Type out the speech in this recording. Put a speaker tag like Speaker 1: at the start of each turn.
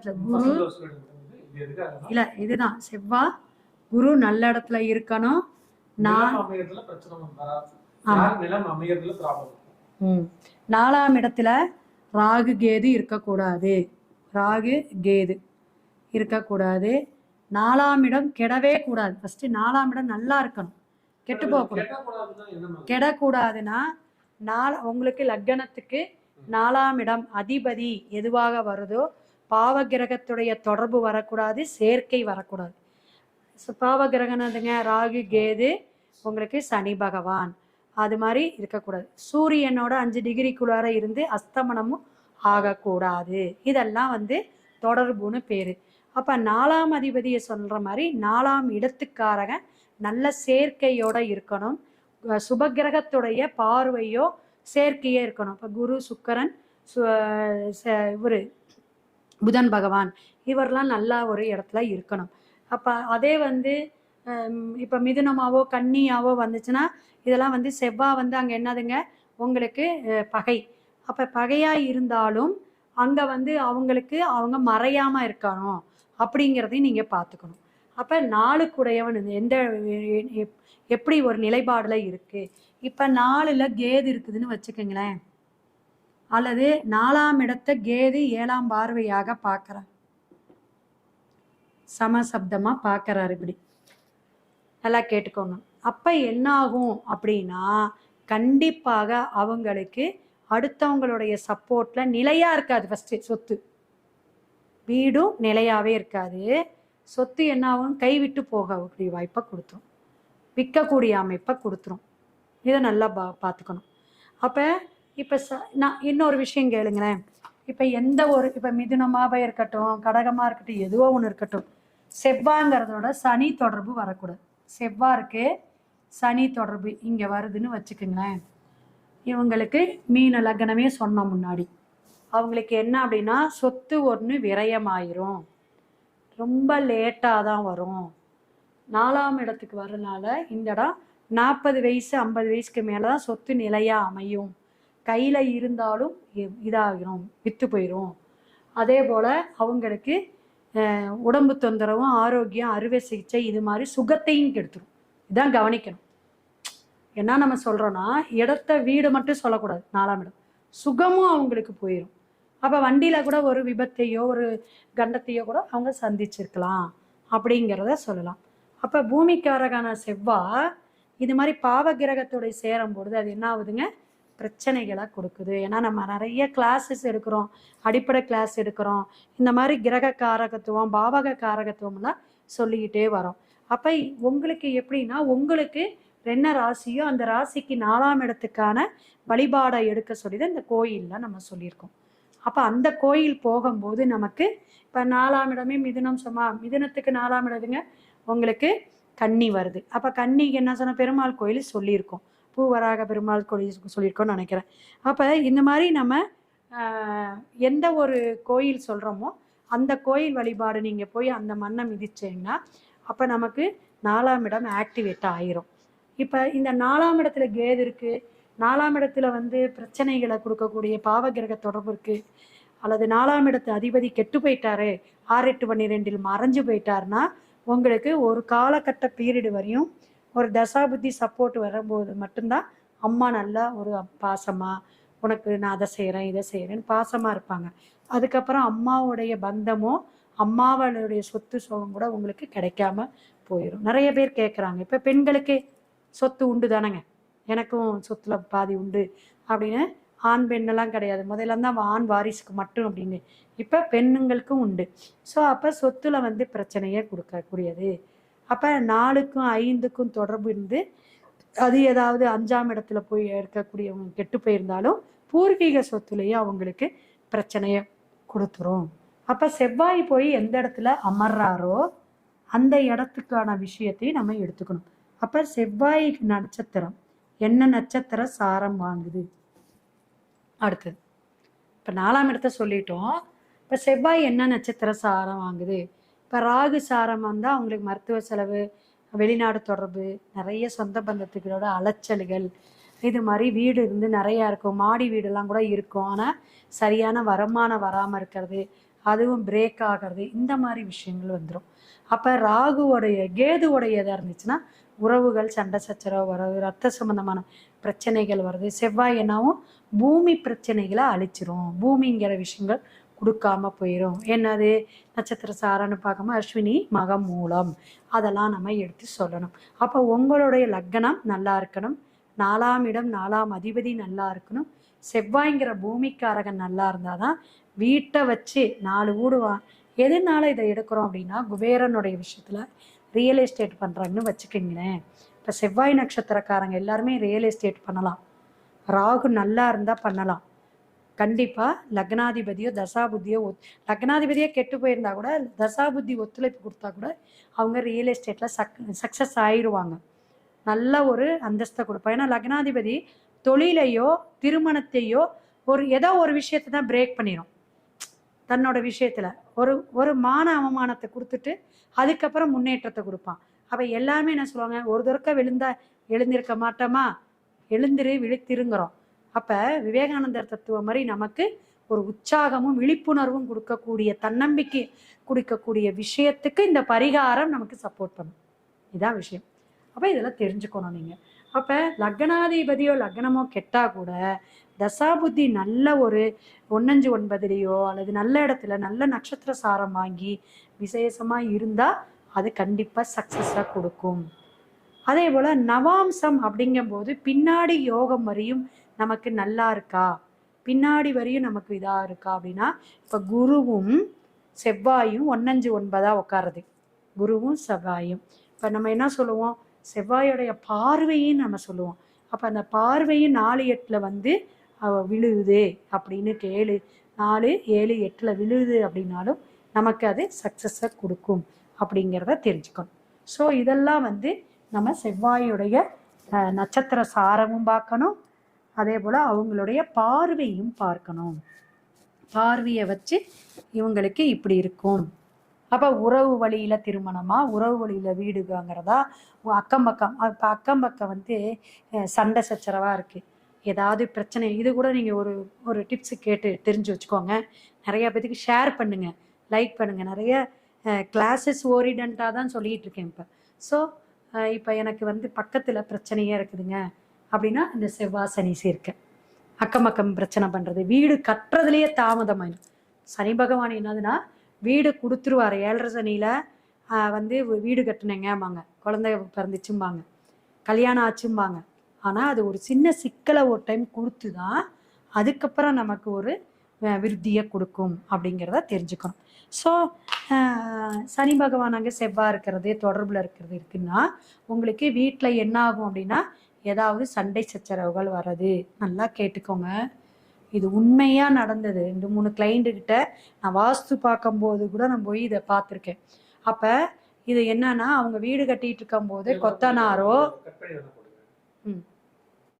Speaker 1: இடத்துல குரு இல்ல இதுதான். செவ்வாய் குரு நல்ல இடத்துல இருக்கணும். நான்
Speaker 2: நிலம்
Speaker 1: இடத்துல ராகு கேது இருக்கக்கூடாது. ராகு கேது இருக்கக்கூடாது. நாலாம் இடம் கெடவே கூடாது. ஃபர்ஸ்ட் நாலாம் இடம் நல்லா இருக்கணும். கெட்டு போகக்கூடாது? கெடக்கூடாதுன்னா நாள் உங்களுக்கு லக்கணத்துக்கு நாலாம் இடம் அதிபதி எதுவாக வருதோ பாவ கிரகத்துடைய தொடர்பு வரக்கூடாது சேர்க்கை வரக்கூடாது. பாவ கிரகனதுங்க ராகு கேது உங்களுக்கு சனி பகவான். அது மாதிரி இருக்கக்கூடாது. சூரியனோட அஞ்சு டிகிரிக்குள்ளார இருந்து அஸ்தமனமும் ஆகக்கூடாது. இதெல்லாம் வந்து தொடர்புன்னு பேர். அப்போ நாலாம் அதிபதியை சொல்கிற மாதிரி நாலாம் இடத்துக்காரங்க நல்ல சேர்க்கையோட இருக்கணும். சுபகிரகத்துடைய பார்வையோ சேர்க்கையே இருக்கணும். இப்போ குரு சுக்கரன் சு இவர் புதன் பகவான் இவரெல்லாம் நல்லா ஒரு இடத்துல இருக்கணும். அப்போ அதே வந்து இப்போ மிதுனமாவோ கன்னியாவோ வந்துச்சுன்னா இதெல்லாம் வந்து செவ்வாய் வந்து அங்கே என்னதுங்க? உங்களுக்கு பகை. அப்போ பகையாக இருந்தாலும் அங்கே வந்து அவங்களுக்கு அவங்க மறையாமல் இருக்கணும் அப்படிங்கிறதையும் நீங்கள் பார்த்துக்கணும். அப்போ நாளுக்குடையவன் எந்த எப்- எப்படி ஒரு நிலைப்பாடில் இருக்குது இப்போ நாளில் கேது இருக்குதுன்னு வச்சுக்கோங்களேன். அல்லது நாலாம் இடத்த கேது ஏழாம் பார்வையாக பார்க்குறார். சமசப்தமாக பார்க்குறாரு இப்படி. நல்லா கேட்டுக்கோங்க. அப்போ என்ன ஆகும் அப்படின்னா கண்டிப்பாக அவங்களுக்கு அடுத்தவங்களுடைய சப்போர்ட்டில் நிலையாக இருக்காது ஃபஸ்ட்டு சொத்து. வீடும் நிலையாகவே இருக்காது. சொத்து என்ன ஆகும் கைவிட்டு போகக்கூடிய வாய்ப்பை கொடுத்துரும். விற்கக்கூடிய அமைப்பை கொடுத்துரும். இதை நல்லா பா பார்த்துக்கணும். அப்போ இப்போ ச நான் இன்னொரு விஷயம் கேளுங்களேன். இப்போ எந்த ஒரு இப்போ மிதுனமாக இருக்கட்டும் கடகமாக இருக்கட்டும் எதுவோ ஒன்று இருக்கட்டும் செவ்வாங்கிறதோட சனி தொடர்பு வரக்கூடாது. செவ்வாருக்கு சனி தொடர்பு இங்கே வருதுன்னு வச்சுக்கோங்களேன். இவங்களுக்கு மீன லக்னமே சொன்ன முன்னாடி அவங்களுக்கு என்ன அப்படின்னா சொத்து ஒன்று விரயமாயிரும். ரொம்ப லேட்டாக தான் வரும். நாலாம் இடத்துக்கு வரனால இந்த இடம் நாற்பது வயசு ஐம்பது வயசுக்கு மேலே தான் சொத்து நிலையாக அமையும். கையில் இருந்தாலும் இ- இதாகிரும் விற்று போயிடும் அதே போல் அவங்களுக்கு உடம்பு தொந்தரவும் ஆரோக்கியம் அறுவை சிகிச்சை இது மாதிரி சுகத்தையும் கெடுத்துரும். இதான் கவனிக்கணும். என்ன நம்ம சொல்கிறோன்னா இடத்த வீடு மட்டும் சொல்லக்கூடாது நாலாம் இடம். சுகமும் அவங்களுக்கு போயிடும் அப்போ வண்டியில் கூட ஒரு விபத்தையோ ஒரு கண்டத்தையோ கூட அவங்க சந்திச்சிருக்கலாம் அப்படிங்கிறத சொல்லலாம். அப்போ பூமிக்காரகான செவ்வா இது மாதிரி பாவ கிரகத்தோட சேரும் பொழுது அது என்ன ஆகுதுங்க? பிரச்சனைகளை கொடுக்குது. ஏன்னா நம்ம நிறைய கிளாஸஸ் எடுக்கிறோம். அடிப்படை கிளாஸ் எடுக்கிறோம். இந்த மாதிரி கிரக காரகத்துவம் பாவக காரகத்துவம்லாம் சொல்லிக்கிட்டே வரோம். அப்போ உங்களுக்கு எப்படின்னா உங்களுக்கு என்ன ராசியோ அந்த ராசிக்கு நாலாம் இடத்துக்கான வழிபாடை எடுக்க சொல்லி தான் இந்த கோயிலில் நம்ம சொல்லியிருக்கோம். அப்போ அந்த கோயில் போகும்போது நமக்கு இப்போ நாலாம் இடமே மிதுனம் சும்மா மிதுனத்துக்கு நாலாம் இடதுங்க உங்களுக்கு கன்னி வருது. அப்போ கன்னிக்கு என்ன சொன்ன பெருமாள் கோயில் சொல்லியிருக்கோம். பூவராக பெருமாள் கோயில் சொல்லியிருக்கோன்னு நினைக்கிறேன். அப்போ இந்த மாதிரி நம்ம எந்த ஒரு கோயில் சொல்கிறோமோ அந்த கோயில் வழிபாடு நீங்கள் போய் அந்த மண்ணை மிதிச்சீங்கன்னா அப்போ நமக்கு நாலாம் இடம் ஆக்டிவேட் ஆயிரும். இப்போ இந்த நாலாம் இடத்துல கேது இருக்குது நாலாம் இடத்துல வந்து பிரச்சனைகளை கொடுக்கக்கூடிய பாவகிரக தொடர்பு இருக்குது அல்லது நாலாம் இடத்து அதிபதி கெட்டு போயிட்டாரு ஆறு எட்டு பன்னிரெண்டில் மறைஞ்சு போயிட்டாருன்னா உங்களுக்கு ஒரு காலகட்ட பீரியடு வரையும் ஒரு தசாபுத்தி சப்போர்ட் வரும்போது மட்டும்தான் அம்மா நல்லா ஒரு பாசமா உனக்கு நான் அதை செய்கிறேன் இதை செய்கிறேன்னு பாசமாக இருப்பாங்க. அதுக்கப்புறம் அம்மாவுடைய பந்தமோ அம்மாவளுடைய சொத்து சுகம் கூட உங்களுக்கு கிடைக்காம போயிடும் நிறைய பேர் கேட்குறாங்க இப்போ பெண்களுக்கு சொத்து உண்டு தானேங்க. எனக்கும் சொத்துல பாதி உண்டு அப்படின்னு ஆண் பெண்ணெல்லாம் கிடையாது. முதல்ல தான் ஆண் வாரிசுக்கு மட்டும் அப்படின்னு. இப்போ பெண்ணுங்களுக்கும் உண்டு. ஸோ அப்போ சொத்துல வந்து பிரச்சனையே கொடுக்கக்கூடியது. அப்போ நாலுக்கும் ஐந்துக்கும் தொடர்பு இருந்து அது ஏதாவது அஞ்சாம் இடத்துல போய் இருக்கக்கூடியவங்க கெட்டு போயிருந்தாலும் பூர்வீக சொத்துலேயே அவங்களுக்கு பிரச்சனையை கொடுத்துரும். அப்போ செவ்வாய் போய் எந்த இடத்துல அமர்றாரோ அந்த இடத்துக்கான விஷயத்தையும் நம்ம எடுத்துக்கணும். அப்போ செவ்வாய் நட்சத்திரம் என்ன நட்சத்திர சாரம் வாங்குது? அடுத்தது. இப்போ நாலாம் இடத்த சொல்லிட்டோம். இப்போ செவ்வாய் என்ன நட்சத்திர சாரம் வாங்குது? இப்போ ராகு சாரம் வந்தால் அவங்களுக்கு மருத்துவ செலவு வெளிநாடு தொடர்பு நிறைய சொந்த பந்தத்துக்களோட அலைச்சல்கள். இது மாதிரி வீடு இருந்து நிறையா இருக்கும். மாடி வீடெல்லாம் கூட இருக்கும். ஆனால் சரியான வருமானம் வராமல் இருக்கிறது அதுவும் பிரேக் ஆகிறது இந்த மாதிரி விஷயங்கள் வந்துடும் அப்போ ராகுவோடைய கேதுவோடைய எதாக இருந்துச்சுன்னா உறவுகள் சண்டை சச்சரவு வர்றது ரத்த சம்பந்தமான பிரச்சனைகள் வருது. செவ்வாய் என்னாவும் பூமி பிரச்சனைகளை அழிச்சிரும். பூமிங்கிற விஷயங்கள் கொடுக்காம போயிடும் என்னது? நட்சத்திர சாரன்னு பார்க்காம அஸ்வினி மகம் மூலம். அதெல்லாம் நம்ம எடுத்து சொல்லணும். அப்போ உங்களுடைய லக்னம் நல்லா இருக்கணும். நாலாம் இடம் நாலாம் அதிபதி நல்லா இருக்கணும். செவ்வாய்ங்கிற பூமிக்காரகன் நல்லா இருந்தால் தான் வீட்டை வச்சு நாலு வீடு வா எதனால இதை எடுக்கிறோம் அப்படின்னா குபேரனுடைய விஷயத்தில் ரியல் எஸ்டேட் பண்ணுறாங்கன்னு வச்சுக்கோங்களேன். இப்போ செவ்வாய் நட்சத்திரக்காரங்க எல்லாருமே ரியல் எஸ்டேட் பண்ணலாம். ராகு நல்லா இருந்தால் பண்ணலாம். கண்டிப்பாக லக்னாதிபதியோ தசாபுத்தியோ ஒத் லக்னாதிபதியே கெட்டு போயிருந்தா கூட தசாபுத்தி ஒத்துழைப்பு கொடுத்தா கூட அவங்க ரியல் எஸ்டேட்டில் சக் சக்ஸஸ் ஆயிடுவாங்க நல்ல ஒரு அந்தஸ்தை கொடுப்போம் ஏன்னா லக்னாதிபதி தொழிலையோ திருமணத்தையோ ஒரு ஏதோ ஒரு விஷயத்தை தான் பிரேக் பண்ணிடும் தன்னோட விஷயத்தில். ஒரு ஒரு மான அவமானத்தை கொடுத்துட்டு அதுக்கப்புறம் முன்னேற்றத்தை கொடுப்பான். அப்போ எல்லாமே என்ன சொல்லுவாங்க? ஒரு தொருக்க விழுந்தா எழுந்திருக்க மாட்டோமா? எழுந்திரு விழுத்திருங்கிறோம். அப்போ விவேகானந்தர் தத்துவம் மாதிரி நமக்கு ஒரு உற்சாகமும் விழிப்புணர்வும் கொடுக்கக்கூடிய தன்னம்பிக்கை கொடுக்கக்கூடிய விஷயத்துக்கு இந்த பரிகாரம் நமக்கு சப்போர்ட் பண்ணும். இதான் விஷயம். அப்போ இதெல்லாம் தெரிஞ்சுக்கணும் நீங்கள் அப்போ லக்னாதிபதியோ லக்னமோ கெட்டால் கூட தசாபுத்தி நல்ல ஒரு ஒன்னஞ்சு ஒன்பதுலேயோ அல்லது நல்ல இடத்துல நல்ல நட்சத்திர சாரம் வாங்கி விசேஷமாக இருந்தால் அது கண்டிப்பாக சக்ஸஸாக கொடுக்கும். அதே போல் நவாம்சம் அப்படிங்கும்போது பின்னாடி யோகம் வரையும் நமக்கு நல்லா இருக்கா? பின்னாடி வரையும் நமக்கு இதாக இருக்கா அப்படின்னா இப்போ குருவும் செவ்வாயும் ஒன்னஞ்சு ஒன்பதாக உட்காருது குருவும் செவ்வாயும். இப்போ நம்ம என்ன சொல்லுவோம்? செவ்வாயோடைய பார்வையும் நம்ம சொல்லுவோம். அப்போ அந்த பார்வையும் நாலு எட்டில் வந்து அவ விழுகுது அப்படின்னு கேளு. நாலு ஏழு எட்டில் விழுகுது அப்படின்னாலும் நமக்கு அது சக்ஸஸை கொடுக்கும் அப்படிங்கிறத தெரிஞ்சுக்கணும். ஸோ இதெல்லாம் வந்து நம்ம செவ்வாயுடைய நட்சத்திர சாரமும் பார்க்கணும். அதே போல் அவங்களுடைய பார்வையும் பார்க்கணும். பார்வையை வச்சு இவங்களுக்கு இப்படி இருக்கும். அப்போ உறவு வழியில் திருமணமா? உறவு வழியில் வீடு வாங்குறதா? அக்கம் பக்கம் இப்போ அக்கம் பக்கம் வந்து சண்டை சச்சரவாக இருக்குது ஏதாவது பிரச்சனை இது கூட நீங்கள் ஒரு ஒரு டிப்ஸு கேட்டு தெரிஞ்சு வச்சுக்கோங்க. நிறைய பேத்துக்கு ஷேர் பண்ணுங்கள் லைக் பண்ணுங்கள் நிறைய கிளாஸஸ் ஓரியன்டாக தான் சொல்லிகிட்டு இருக்கேன் இப்போ. ஸோ இப்போ எனக்கு வந்து பக்கத்தில் பிரச்சனையே இருக்குதுங்க. அப்படின்னா இந்த செவ்வாய் சனி சேர்க்கை. அக்கம் பக்கம் பிரச்சனை பண்ணுறது வீடு கட்டுறதுலேயே தாமதமாயிடும். சனி பகவான் என்னதுன்னா வீடு கொடுத்துருவார். ஏழரை சனியில் வந்து வீடு கட்டினேங்கம்பாங்க. குழந்தை பிறந்துச்சும்பாங்க. கல்யாணம் ஆச்சும்பாங்க. ஆனால் அது ஒரு சின்ன சிக்கலை ஒரு டைம் கொடுத்து தான் அதுக்கப்புறம் நமக்கு ஒரு விருத்தியை கொடுக்கும் அப்படிங்கிறத தெரிஞ்சுக்கணும். ஸோ சனி பகவான் அங்கே செவ்வாய் இருக்கிறது தொடர்பில் இருக்கிறது இருக்குன்னா உங்களுக்கு வீட்டில் என்ன ஆகும் அப்படின்னா ஏதாவது சண்டை சச்சரவுகள் வர்றது நல்லா கேட்டுக்கோங்க இது உண்மையாக நடந்தது ரெண்டு மூணு client கிட்ட நான் வாஸ்து பார்க்கும்போது கூட நான் போய் இதை பார்த்துருக்கேன் அப்போ இது என்னன்னா அவங்க வீடு கட்டிட்டு இருக்கும்போது கொத்தனாரோ. ம்.